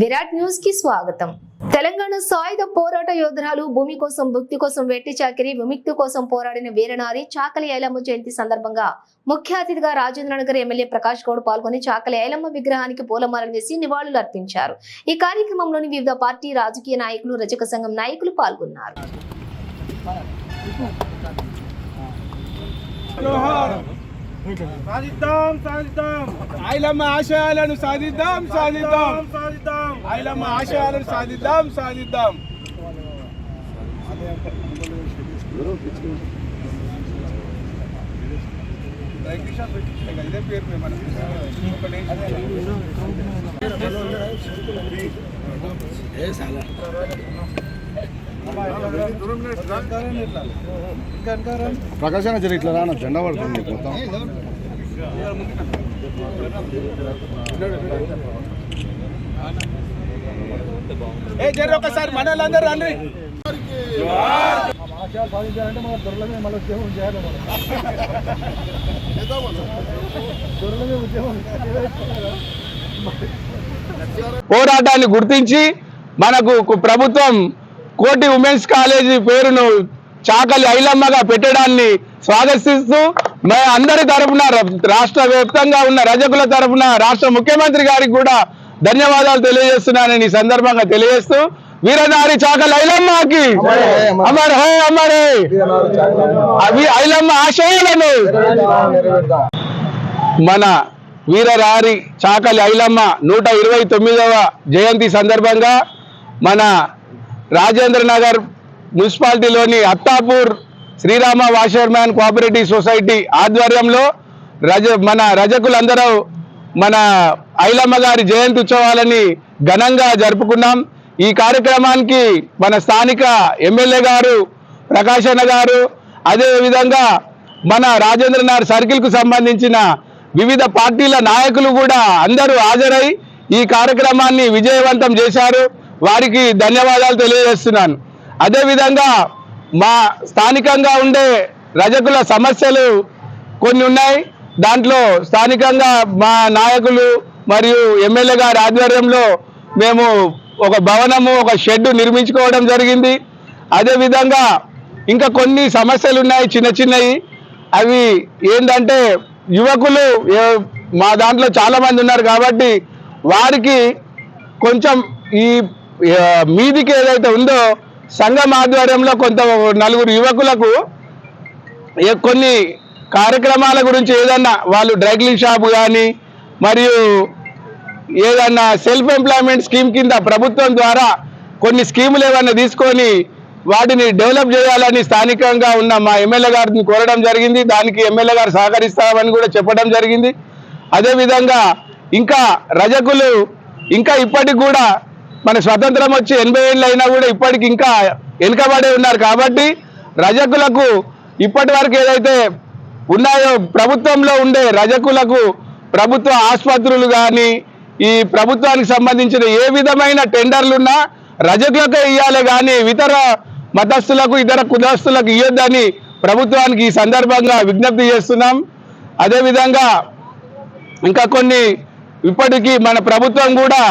విరాట్ న్యూస్కి స్వాగతం. తెలంగాణ సాయుధ పోరాట యోధురాలు భూమి కోసం భక్తి కోసం వెట్టి చాకిరి విముక్తి కోసం పోరాడిన వీరనారి చాకలి ఐలమ్మ జయంతి సందర్భంగా ముఖ్య అతిథిగా రాజేంద్రనగర్ ఎమ్మెల్యే ప్రకాష్ గౌడ్ పాల్గొని చాకలి ఐలమ్మ విగ్రహానికి పూలమాలలు వేసి నివాళులు అర్పించారు. ఈ కార్యక్రమంలోని వివిధ పార్టీ రాజకీయ నాయకులు రజక సంఘం నాయకులు పాల్గొన్నారు. సాధిద్దాం సాధిద్దాం ఐలమ్మ ఆశయాలను సాధిద్దాం సాధిద్దాం సాధిద్దాం ఐలమ్మ ఆశయాలను సాధిద్దాం సాధిద్దాం ఇదే పేరు మీద మనకి. ప్రకాశం జరిగి ఇట్లా రాన జెండా పడుతుంది మొత్తం. ఏ జర ఒకసారి మన వాళ్ళందరూ రండి. పోరాటాన్ని గుర్తించి మనకు ప్రభుత్వం కోటి ఉమెన్స్ కాలేజీ పేరును చాకలి ఐలమ్మగా పెట్టడాన్ని స్వాగతిస్తూ మే అందరి తరపున ర- రాష్ట్ర వ్యాప్తంగా ఉన్న రజకుల తరపున రాష్ట్ర ముఖ్యమంత్రి గారికి కూడా ధన్యవాదాలు తెలియజేస్తున్నానని ఈ సందర్భంగా తెలియజేస్తూ వీరనారి చాకలి ఐలమ్మకి అమర్ హే అమర్ హే అవి ఐలమ్మ ఆశయాలను. మన వీరరారి చాకలి ఐలమ్మ నూట ఇరవై తొమ్మిదవ జయంతి సందర్భంగా మన Rajendra Nagar మున్సిపాలిటీలోని Attapur Srirama washerman cooperative society ఆధ్వర్యంలో రజ మన రజకులందరూ మన ఐలమ్మ గారి జయంతి ఉత్సవాలని ఘనంగా జరుపుకున్నాం. ఈ కార్యక్రమానికి మన స్థానిక ఎమ్మెల్యే గారు ప్రకాశన్న గారు అదేవిధంగా మన రాజేంద్ర నగర్ సంబంధించిన వివిధ పార్టీల నాయకులు కూడా అందరూ హాజరై ఈ కార్యక్రమాన్ని విజయవంతం చేశారు. వారికి ధన్యవాదాలు తెలియజేస్తున్నాను. అదేవిధంగా మా స్థానికంగా ఉండే రజకుల సమస్యలు కొన్ని ఉన్నాయి. దాంట్లో స్థానికంగా మా నాయకులు మరియు ఎమ్మెల్యే గారి ఆధ్వర్యంలో మేము ఒక భవనము ఒక షెడ్ నిర్మించుకోవడం జరిగింది. అదేవిధంగా ఇంకా కొన్ని సమస్యలు ఉన్నాయి చిన్న చిన్నవి. అవి ఏంటంటే యువకులు మా దాంట్లో చాలామంది ఉన్నారు కాబట్టి వారికి కొంచెం ఈ మీదికి ఏదైతే ఉందో సంఘం ఆధ్వర్యంలో కొంత నలుగురు యువకులకు కొన్ని కార్యక్రమాల గురించి ఏదన్నా వాళ్ళు డ్రైక్లింగ్ షాప్ కానీ మరియు ఏదన్నా సెల్ఫ్ ఎంప్లాయ్మెంట్ స్కీమ్ కింద ప్రభుత్వం ద్వారా కొన్ని స్కీములు ఏమన్నా తీసుకొని వాటిని డెవలప్ చేయాలని స్థానికంగా ఉన్న మా ఎమ్మెల్యే గారిని కోరడం జరిగింది. దానికి ఎమ్మెల్యే గారు సహకరిస్తామని కూడా చెప్పడం జరిగింది. అదేవిధంగా ఇంకా రజకులు ఇంకా ఇప్పటికి కూడా మన స్వతంత్రం వచ్చి ఎనభై ఏళ్ళు అయినా కూడా ఇప్పటికి ఇంకా వెనుకబడి ఉన్నారు కాబట్టి రజకులకు ఇప్పటి వరకు ఏదైతే ఉన్నాయో ప్రభుత్వంలో ఉండే రజకులకు ప్రభుత్వ ఆసుపత్రులు కానీ ఈ ప్రభుత్వానికి సంబంధించిన ఏ విధమైన టెండర్లున్నా రజకులకే ఇవ్వాలి కానీ ఇతర మతస్థులకు ఇతర కులస్తులకు ఇవ్వద్దని ప్రభుత్వానికి ఈ సందర్భంగా విజ్ఞప్తి చేస్తున్నాం. అదేవిధంగా ఇంకా కొన్ని ఇప్పటికీ మన ప్రభుత్వం కూడా